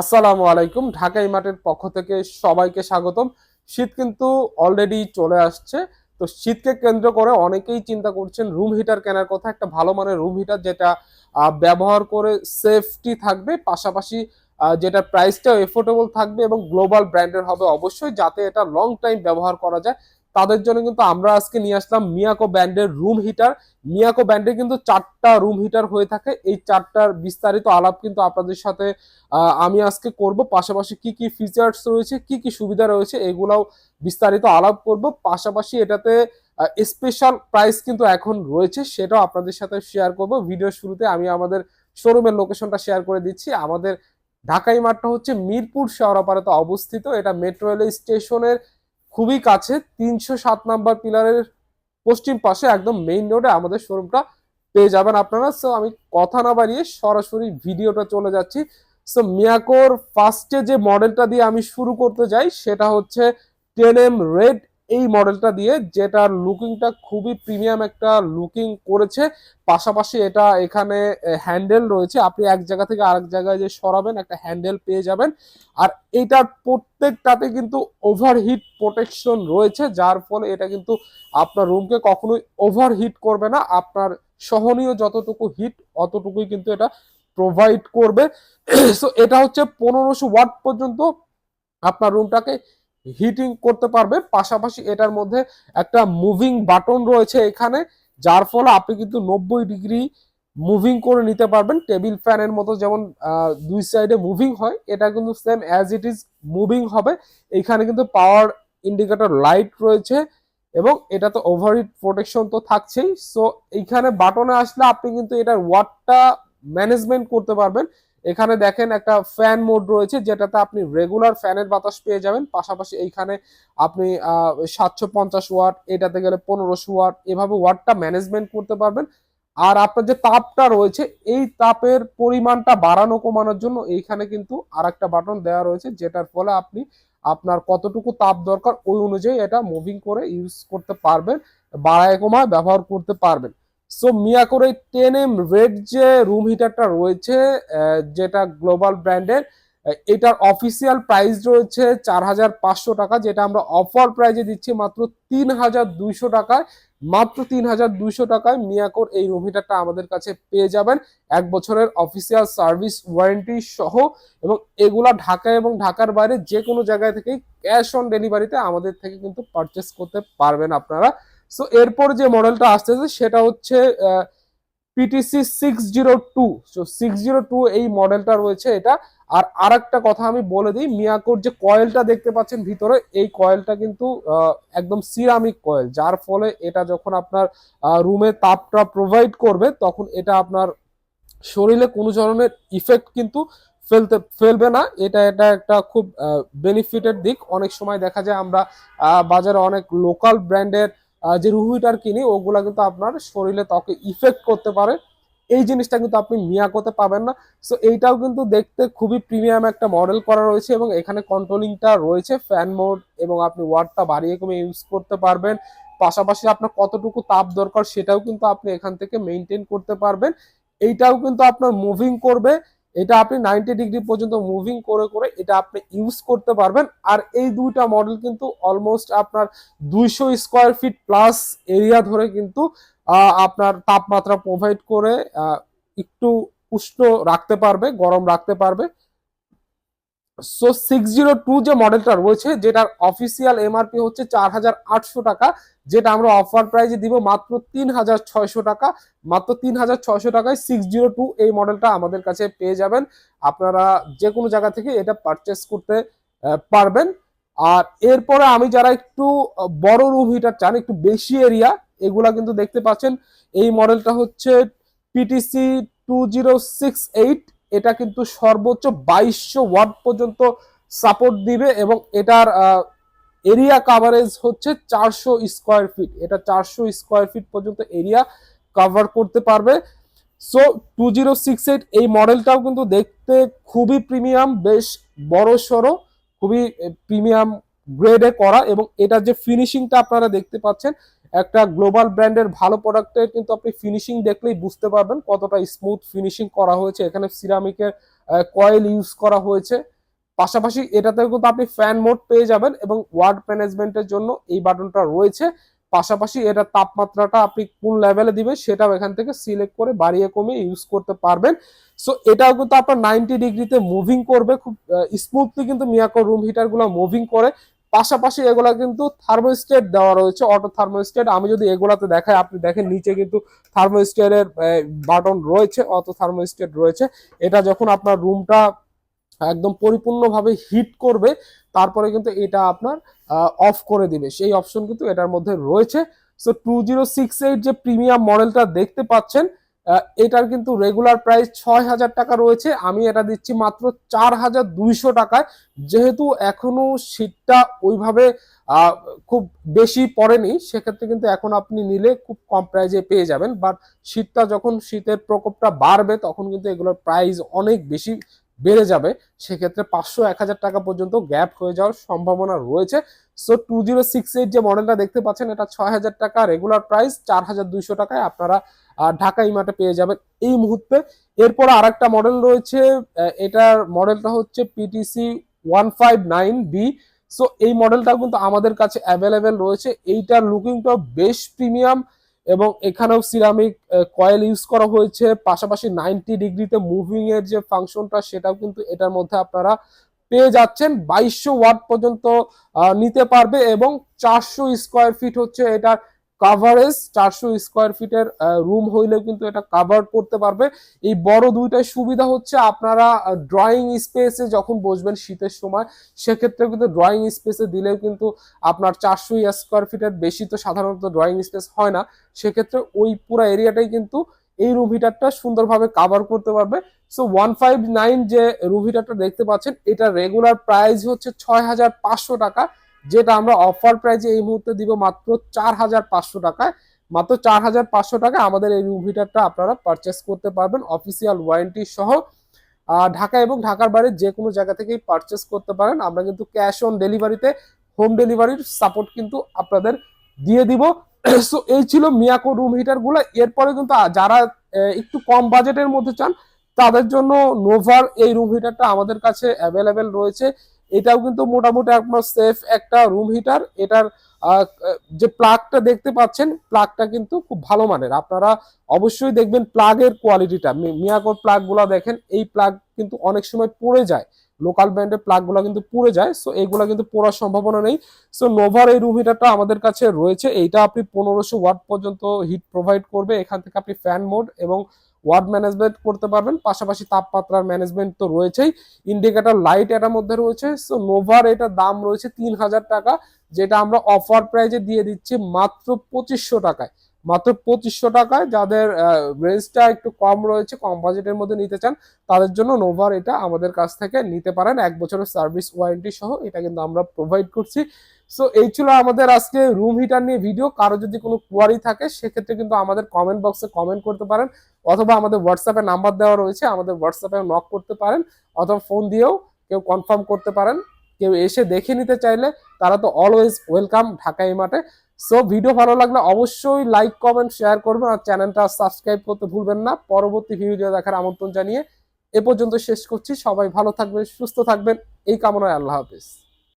আসসালামু আলাইকুম। ঢাকা ইমার্টের পক্ষ থেকে সবাইকে স্বাগতম। শীত কিন্তু অলরেডি চলে আসছে। তো শীতকে কেন্দ্র করে অনেকেই চিন্তা করছেন রুম হিটার কেনার কথা, একটা ভালো মানের রুম হিটার যেটা ব্যবহার করে সেফটি থাকবে, পাশাপাশি যেটা প্রাইসটাও এফোর্ডেবল থাকবে এবং গ্লোবাল ব্র্যান্ডের হবে অবশ্যই, যাতে এটা লং টাইম ব্যবহার করা যায়। তাদের জন্য কিন্তু আমরা আজকে নিয়ে আসলাম মিয়াকো ব্যান্ডের রুম হিটার। মিয়াকো ব্যান্ডে কিন্তু চারটা রুম হিটার হয়ে থাকে। এই চারটার বিস্তারিত আলাপ কিন্তু আপনাদের সাথে আমি আজকে করব। পাশাপাশি কি কি ফিচার্স রয়েছে, কি কি সুবিধা রয়েছে, এগুলাও বিস্তারিত আলাপ করব। পাশাপাশি এটাতে স্পেশাল প্রাইস কিন্তু এখন রয়েছে, সেটাও আপনাদের সাথে শেয়ার করব। ভিডিও শুরুতে আমি আমাদের শোরুমের লোকেশনটা শেয়ার করে দিচ্ছি। আমাদের ঢাকাই মাঠটা হচ্ছে মিরপুর শেওড়াপাড়াতে অবস্থিত। এটা মেট্রো রেল স্টেশনের খুবই কাছে, তিনশো সাত নাম্বার পিলারের পশ্চিম পাশে একদম মেইন রোডে আমাদের শোরুমটা পেয়ে যাবেন আপনারা। সো আমি কথা না বাড়িয়ে সরাসরি ভিডিওটা চলে যাচ্ছি। সো মিয়াকোর ফার্স্টে যে মডেলটা দিয়ে আমি শুরু করতে যাই সেটা হচ্ছে টেন এম রেড এই মডেলটা দিয়ে যেটার লুকিংটা খুবই প্রিমিয়াম একটা লুকিং করেছে। পাশাপাশি এটা এখানে হ্যান্ডেল রয়েছে। আপনি এক জায়গা থেকে আরেক জায়গায় যে সরাবেন, একটা হ্যান্ডেল পেয়ে যাবেন। আর এইটার প্রত্যেকটাতে কিন্তু ওভারহিট প্রোটেকশন রয়েছে, যার ফলে এটা কিন্তু আপনার রুমকে কখনোই ওভারহিট করবে না। আপনার সহনীয় যতটুকু হিট অতটুকুই কিন্তু এটা প্রোভাইড করবে। সো এটা হচ্ছে পনেরোশো ওয়াট পর্যন্ত আপনার রুমটাকে হিটিং করতে পারবে। পাশাপাশি এটার মধ্যে একটা মুভিং বাটন রয়েছে এখানে, যার ফলে আপনি কিন্তু নব্বই ডিগ্রি মুভিং করে নিতে পারবেন। টেবিল ফ্যানের মতো যেমন দুই সাইডে মুভিং হয়, এটা কিন্তু same as it is moving হবে। এখানে কিন্তু পাওয়ার ইন্ডিকেটর লাইট রয়েছে এবং এটা তো ওভারহিট প্রোটেকশন তো থাকছেই। সো এইখানে বাটনে আসলে আপনি কিন্তু এটার ওয়াটটা ম্যানেজমেন্ট করতে পারবেন। এখানে দেখেন একটা ফ্যান মোড রয়েছে, যেটাতে আপনি রেগুলার ফ্যানের বাতাস পেয়ে যাবেন। পাশাপাশি এইখানে আপনি সাতশো পঞ্চাশ ওয়াট, এটাতে গেলে পনেরোশো ওয়াট, এভাবে ওয়াটটা ম্যানেজমেন্ট করতে পারবেন। আর আপনার যে তাপটা রয়েছে, এই তাপের পরিমাণটা বাড়ানো কমানোর জন্য এইখানে কিন্তু আর একটা বাটন দেওয়া রয়েছে, যেটার ফলে আপনি আপনার কতটুকু তাপ দরকার, ওই অনুযায়ী এটা মুভিং করে ইউজ করতে পারবেন, বাড়ায় কমায় ব্যবহার করতে পারবেন। সো মিয়াকোর এই টেন এম রেড যে রুম হিটারটা রয়েছে যেটা গ্লোবাল ব্র্যান্ডের এটার অফিসিয়াল প্রাইস রয়েছে চার হাজার পাঁচশো টাকা, যেটা আমরা অফার প্রাইজে দিচ্ছি মাত্র তিন হাজার দুইশো টাকায়। মাত্র তিন হাজার দুইশো টাকায় মিয়াকোর এই রুম হিটারটা আমাদের কাছে পেয়ে যাবেন। এক বছরের অফিসিয়াল সার্ভিস ওয়ারেন্টি সহ এবং এগুলা ঢাকা এবং ঢাকার বাইরে যে কোনো জায়গায় থেকেই ক্যাশ অন ডেলিভারিতে আমাদের থেকে কিন্তু পারচেস করতে পারবেন আপনারা। সো এরপর যে মডেলটা আসতেছে সেটা হচ্ছে PTC six zero two so six zero two এই মডেলটা রয়েছে এটা। আর আরেকটা কথা আমি বলে দিই, মিয়াকোর যে কয়েলটা দেখতে পাচ্ছেন ভিতরে, এই কয়েলটা কিন্তু একদম সিরামিক কয়েল, যার ফলে এটা যখন আপনার রুমে তাপটা প্রোভাইড করবে, তখন এটা আপনার শরীরে কোনো ধরনের ইফেক্ট কিন্তু ফেলতে, ফেলবে না। এটা এটা একটা খুব বেনিফিটের দিক। অনেক সময় দেখা যায় আমরা বাজারে অনেক লোকাল ব্র্যান্ডের যে রুহিটার কিনি ওগুলা কিন্তু আপনার শরীরে ত্বকে ইফেক্ট করতে পারে। এই জিনিসটা কিন্তু আপনি মিয়াকোতে পাবেন না। সো এইটাও কিন্তু দেখতে খুবই প্রিমিয়াম একটা মডেল করা রয়েছে এবং এখানে কন্ট্রোলিংটা রয়েছে ফ্যান মোড এবং আপনি ওয়াটটা বাড়িয়ে কমে ইউজ করতে পারবেন। পাশাপাশি আপনার কতটুকু তাপ দরকার সেটাও কিন্তু আপনি এখান থেকে মেনটেন করতে পারবেন। এইটাও কিন্তু আপনার মুভিং করবে। এটা আপনি নাইনটি ডিগ্রি পর্যন্ত মুভিং করে করে এটা আপনি ইউজ করতে পারবেন। আর এই দুইটা মডেল কিন্তু অলমোস্ট আপনার দুইশো স্কোয়ার ফিট প্লাস এরিয়া ধরে কিন্তু আপনার তাপমাত্রা প্রোভাইড করে একটু উষ্ণ রাখতে পারবে, গরম রাখতে পারবে। সো সিক্স জিরো টু যে মডেলটা রয়েছে, যেটার অফিসিয়াল এমআরপি হচ্ছে চার হাজার আটশো টাকা, যেটা আমরা অফার প্রাইজে দিব মাত্র তিন হাজার ছয়শো টাকা। মাত্র তিন হাজার ছয়শো টাকায় সিক্স জিরো টু এই মডেলটা আমাদের কাছে পেয়ে যাবেন। আপনারা যে কোনো জায়গা থেকে এটা পারচেস করতে পারবেন। আর এরপরে আমি যারা একটু বড় রুম হিটার চান, একটু বেশি এরিয়া এগুলা কিন্তু দেখতে পাচ্ছেন। এই মডেলটা হচ্ছে PTC two zero six eight এটা কিন্তু সর্বোচ্চ বাইশশো ওয়াট পর্যন্ত সাপোর্ট দিবে এবং এটার এরিয়া কাভারেজ হচ্ছে চারশো স্কোয়ার ফিট এটা চারশো স্কোয়ার ফিট পর্যন্ত এরিয়া কভার করতে পারবে। So two zero six eight এই মডেলটাও কিন্তু দেখতে খুবই প্রিমিয়াম বেশ বড় সড়ো, খুবই প্রিমিয়াম গ্রেডে করা এবং এটার যে ফিনিশিংটা আপনারা দেখতে পাচ্ছেন একটা গ্লোবাল ব্র্যান্ডের ভালো প্রোডাক্টে কিন্তু আপনি ফিনিশিং দেখলেই বুঝতে পারবেন কতটা স্মুথ ফিনিশিং করা হয়েছে। এখানে সিরামিকের কয়েল ইউজ করা হয়েছে। পাশাপাশি এটাতে কিন্তু আপনি ফ্যান মোড পেয়ে যাবেন এবং ওয়ার্ড ম্যানেজমেন্টের জন্য এই বাটনটা রয়েছে। পাশাপাশি এটা তাপমাত্রাটা আপনি কোন লেভেলে দিবেন সেটাও এখান থেকে সিলেক্ট করে বাড়িয়ে কমিয়ে ইউজ করতে পারবেন। সো এটাও কিন্তু আপনার নাইনটি ডিগ্রিতে মুভিং করবে। খুব স্মুথলি কিন্তু মিয়াকো রুম হিটারগুলো মুভিং করে। পাশাপাশি এগুলা কিন্তু থার্মোস্টেট দেওয়া রয়েছে অটো থার্মোস্টেট আমি যদি এগুলাতে দেখাই, আপনি দেখেন নিচে কিন্তু থার্মোস্টেটের বাটন রয়েছে অটো থার্মোস্টেট রয়েছে। এটা যখন আপনার রুমটা একদম পরিপূর্ণভাবে হিট করবে, তারপরে কিন্তু এটা আপনার অফ করে দিবে। সেই অপশন কিন্তু এটার মধ্যে রয়েছে। So two zero six eight যে প্রিমিয়াম মডেলটা দেখতে পাচ্ছেন এটার কিন্তু রেগুলার প্রাইস ছয় হাজার টাকা রয়েছে। আমি এটা দিচ্ছি মাত্র চার হাজার দুইশো টাকায়। যেহেতু এখনও শীতটা ওইভাবে খুব বেশি পড়েনি, সেক্ষেত্রে কিন্তু এখন আপনি নিলে খুব কম প্রাইজে পেয়ে যাবেন। বাট শীতটা যখন শীতের প্রকোপটা বাড়বে, তখন কিন্তু এগুলোর প্রাইস অনেক বেশি বেড়ে যাবে, সেক্ষেত্রে পাঁচশো এক হাজার টাকা পর্যন্ত গ্যাপ হয়ে যাওয়ার সম্ভাবনা রয়েছে। So two zero six eight যে মডেলটা দেখতে পাচ্ছেন, এটা ছয় হাজার টাকা রেগুলার প্রাইস চার হাজার দুইশো টাকায় আপনারা ঢাকা ইমাটে পেয়ে যাবেন এই মুহূর্তে। এরপর আরেকটা মডেল রয়েছে এটার মডেলটা হচ্ছে PTC one five nine B so এই মডেলটা কিন্তু আমাদের কাছে অ্যাভেলেবেল রয়েছে। এইটার লুকিংটা বেশ প্রিমিয়াম এবং এখানেও সিরামিক কয়েল ইউজ করা হয়েছে। পাশাপাশি নাইনটি ডিগ্রিতে মুভিং এর যে ফাংশনটা সেটাও কিন্তু এটার মধ্যে আপনারা পেয়ে যাচ্ছেন। বাইশশো ওয়াট পর্যন্ত নিতে পারবে এবং চারশো স্কোয়ার ফিট হচ্ছে এটার কাভারেজ চারশো স্কোয়ার ফিটের রুম হইলেও কিন্তু এটা কাভার করতে পারবে। এই বড় দুইটাই সুবিধা হচ্ছে আপনারা ড্রয়িং স্পেসে যখন বসবেন শীতের সময়, সেক্ষেত্রে কিন্তু ড্রয়িং স্পেসে দিলেও কিন্তু আপনার চারশো স্কোয়ার ফিটের বেশি তো সাধারণত ড্রয়িং স্পেস হয় না। সেক্ষেত্রে ওই পুরো এরিয়াটাই কিন্তু এই রুম হিটারটা সুন্দরভাবে কাভার করতে পারবে। সো ওয়ান ফাইভ নাইন যে রুম হিটারটা দেখতে পাচ্ছেন, এটা রেগুলার প্রাইস হচ্ছে ছয় হাজার পাঁচশো টাকা। যেটা আমরা অফার প্রাইজে এই মুহূর্তে দিব মাত্র চার হাজার পাঁচশো টাকায়। মাত্র চার হাজার পাঁচশো টাকা আমাদের এই রুম হিটারটা আপনারা পারচেস করতে পারবেন অফিসিয়াল ওয়ারেন্টি সহ। ঢাকা এবং ঢাকার বাইরে যে কোনো জায়গা থেকেই পারচেস করতে পারেন। আমরা কিন্তু ক্যাশ অন ডেলিভারিতে হোম ডেলিভারির সাপোর্ট কিন্তু আপনাদের দিয়ে দিব। সো এই ছিল মিয়াকো রুম হিটারগুলো এরপরে কিন্তু যারা একটু কম বাজেটের মধ্যে চান, তাদের জন্য নোভার এই রুম হিটারটা আমাদের কাছে অ্যাভেলেবেল রয়েছে। এটাও কিন্তু মোটামুটি আপনার সেফ একটা রুম হিটার এটার যে প্লাগটা দেখতে পাচ্ছেন প্লাগটা কিন্তু খুব ভালো মানের। আপনারা অবশ্যই দেখবেন প্লাগের কোয়ালিটিটা মিয়াকোর প্লাগগুলা দেখেন, এই প্লাগ কিন্তু অনেক সময় পড়ে যায়। লোকাল ব্র্যান্ডের প্লাগগুলা কিন্তু পুড়ে যায় সো এগুলা কিন্তু পড়ার সম্ভাবনা নেই। সো নোভার এই রুম হিটারটা আমাদের কাছে রয়েছে। এইটা আপনি পনেরোশো ওয়াট পর্যন্ত হিট প্রোভাইড করবে। এখান থেকে আপনি ফ্যান মোড এবং ওয়ার্ড ম্যানেজমেন্ট করতে পারবেন। পাশাপাশি তাপমাত্রার ম্যানেজমেন্ট তো রয়েছেই। ইন্ডিকেটর লাইট এটার মধ্যে রয়েছে। সো নোভার এটার দাম রয়েছে তিন হাজার টাকা, যেটা আমরা অফার প্রাইজে দিয়ে দিচ্ছি মাত্র পঁচিশশো টাকায়। মাত্র পঁচিশশো টাকায় যাদের রেঞ্জটা একটু কম রয়েছে, কম বাজেটের মধ্যে নিতে চান, তাদের জন্য নোভার এটা আমাদের কাছ থেকে নিতে পারেন। এক বছরের সার্ভিস ওয়ারেন্টি সহ এটা কিন্তু আমরা প্রোভাইড করছি। সো এই ছিল আমাদের আজকে রুম হিটার নিয়ে ভিডিও কারও যদি কোনো কোয়ারি থাকে, সেক্ষেত্রে কিন্তু আমাদের কমেন্ট বক্সে কমেন্ট করতে পারেন, অথবা আমাদের হোয়াটসঅ্যাপে নাম্বার দেওয়া রয়েছে, আমাদের হোয়াটসঅ্যাপে নক করতে পারেন, অথবা ফোন দিয়েও কেউ কনফার্ম করতে পারেন। কেউ এসে দেখে নিতে চাইলে, তারা তো অলওয়েজ ওয়েলকাম ঢাকা মাঠে। সো ভিডিও ভালো লাগলে অবশ্যই লাইক কমেন্ট শেয়ার করবেন আর চ্যানেলটা সাবস্ক্রাইব করতে ভুলবেন না। পরবর্তী ভিডিও দেখার আমন্ত্রণ জানিয়ে এ পর্যন্ত শেষ করছি। সবাই ভালো থাকবেন, সুস্থ থাকবেন। এই কামনায় আল্লাহ হাফিজ।